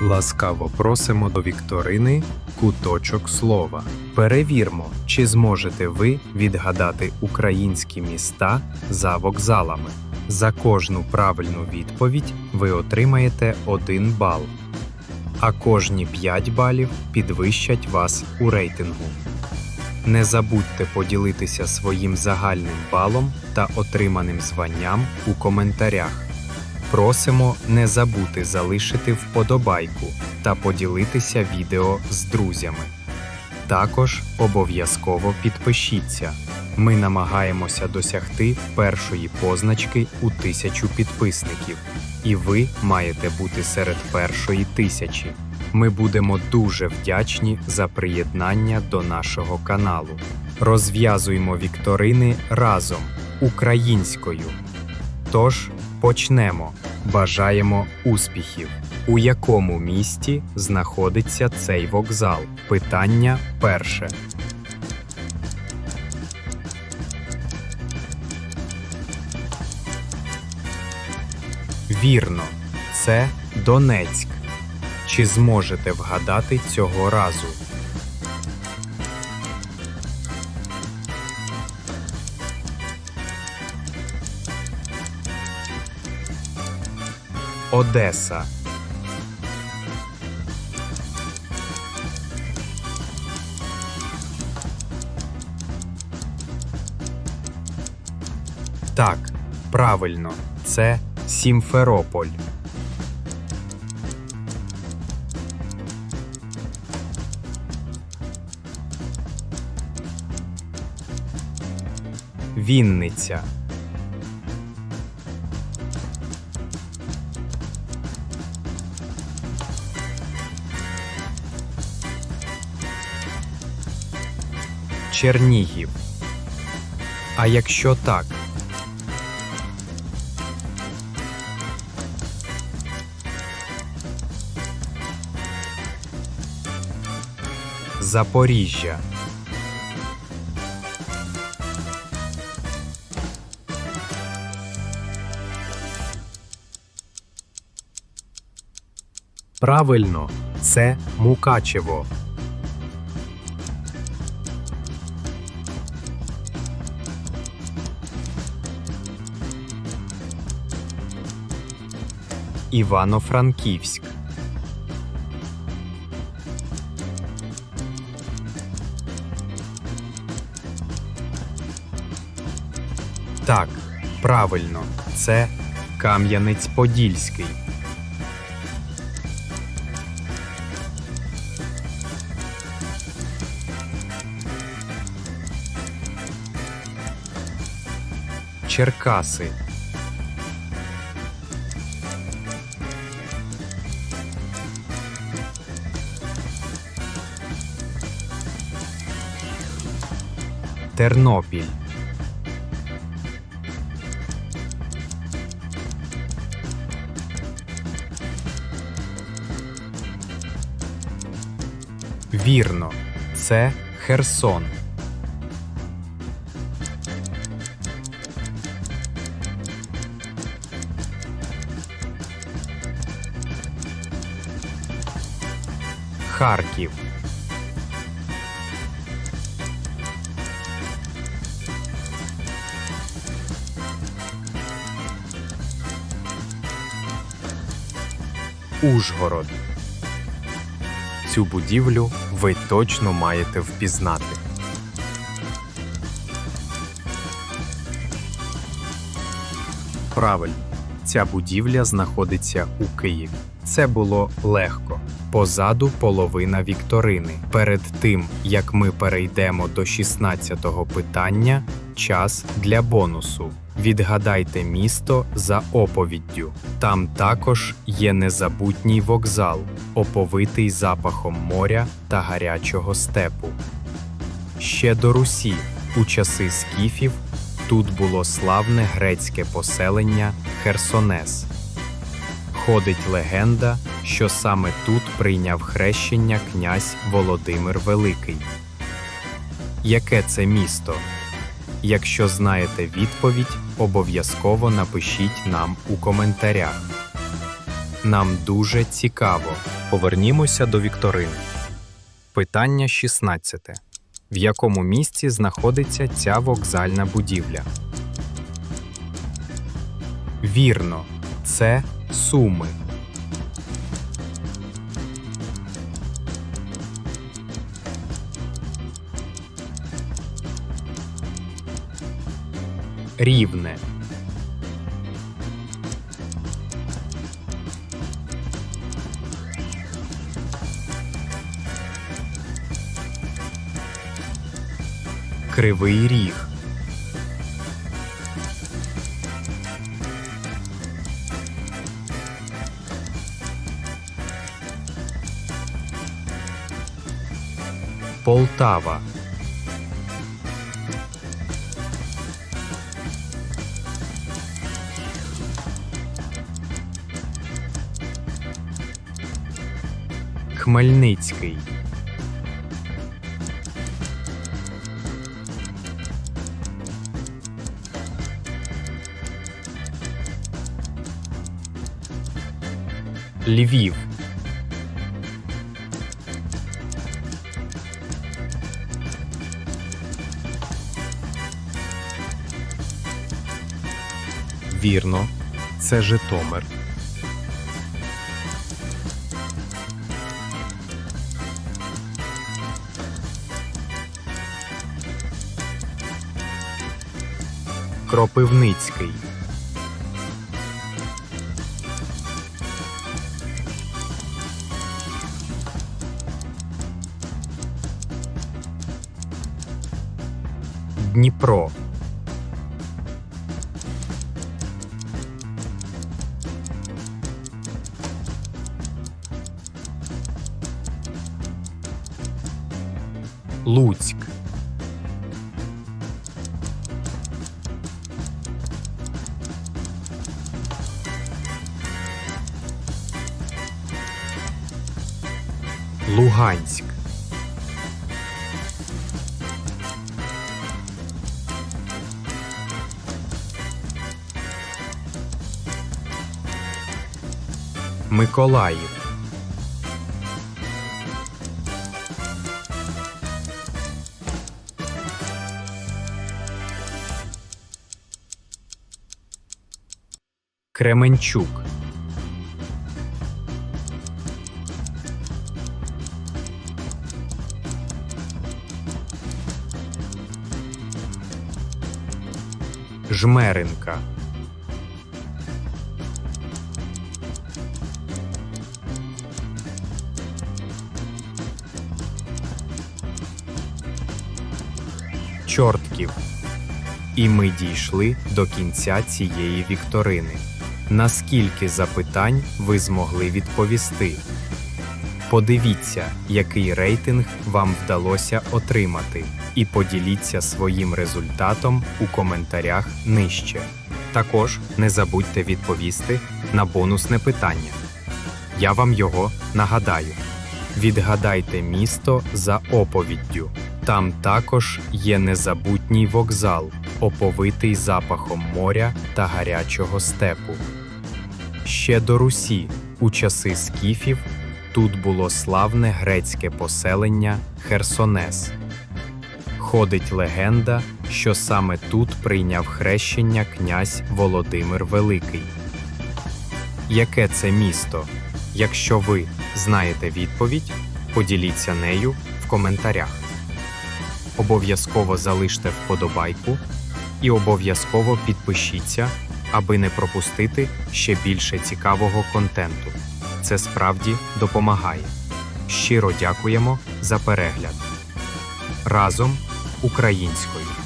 Ласкаво просимо до вікторини Куточок слова. Перевірмо, чи зможете ви відгадати українські міста за вокзалами. За кожну правильну відповідь ви отримаєте 1 бал, а кожні 5 балів підвищать вас у рейтингу. Не забудьте поділитися своїм загальним балом та отриманим званням у коментарях. Просимо не забути залишити вподобайку та поділитися відео з друзями. Також обов'язково підпишіться. Ми намагаємося досягти першої позначки у тисячу підписників, і ви маєте бути серед першої тисячі. Ми будемо дуже вдячні за приєднання до нашого каналу. Розв'язуємо вікторини разом українською. Тож почнемо. Бажаємо успіхів. У якому місті знаходиться цей вокзал? Питання перше. Вірно, це Донецьк. Чи зможете вгадати цього разу? Одеса. Так, правильно, це Сімферополь. Вінниця. Чернігів. А якщо так? Запоріжжя. Правильно, це Мукачево. Івано-Франківськ. Так, правильно, це Кам'янець-Подільський. Черкаси. Тернопіль. Вірно, це Херсон. Харків. Ужгород. Цю будівлю ви точно маєте впізнати. Правильно, ця будівля знаходиться у Києві. Це було легко. Позаду половина вікторини. Перед тим як ми перейдемо до 16-го питання, час для бонусу. Відгадайте місто за оповіддю. Там також є незабутній вокзал, оповитий запахом моря та гарячого степу. Ще до Русі, у часи скіфів, тут було славне грецьке поселення Херсонес. Ходить легенда, що саме тут прийняв хрещення князь Володимир Великий. Яке це місто? Якщо знаєте відповідь, обов'язково напишіть нам у коментарях. Нам дуже цікаво. Повернімося до вікторини. Питання 16. В якому місці знаходиться ця вокзальна будівля? Вірно, це Суми. Рівне. Кривий ріг. Полтава. Хмельницький. Львів. Вірно, це Житомир. Кропивницький. Дніпро. Луцьк. Луганськ. Миколаїв. Кременчук. Жмеринка. Чортків. І ми дійшли до кінця цієї вікторини. Наскільки запитань ви змогли відповісти? Подивіться, який рейтинг вам вдалося отримати, і поділіться своїм результатом у коментарях нижче. Також не забудьте відповісти на бонусне питання. Я вам його нагадаю. Відгадайте місто за оповіддю. Там також є незабутній вокзал, оповитий запахом моря та гарячого степу. Ще до Русі, у часи скіфів, тут було славне грецьке поселення Херсонес. Ходить легенда, що саме тут прийняв хрещення князь Володимир Великий. Яке це місто? Якщо ви знаєте відповідь, поділіться нею в коментарях. Обов'язково залиште вподобайку і обов'язково підпишіться, аби не пропустити ще більше цікавого контенту. Це справді допомагає. Щиро дякуємо за перегляд. Разом українською.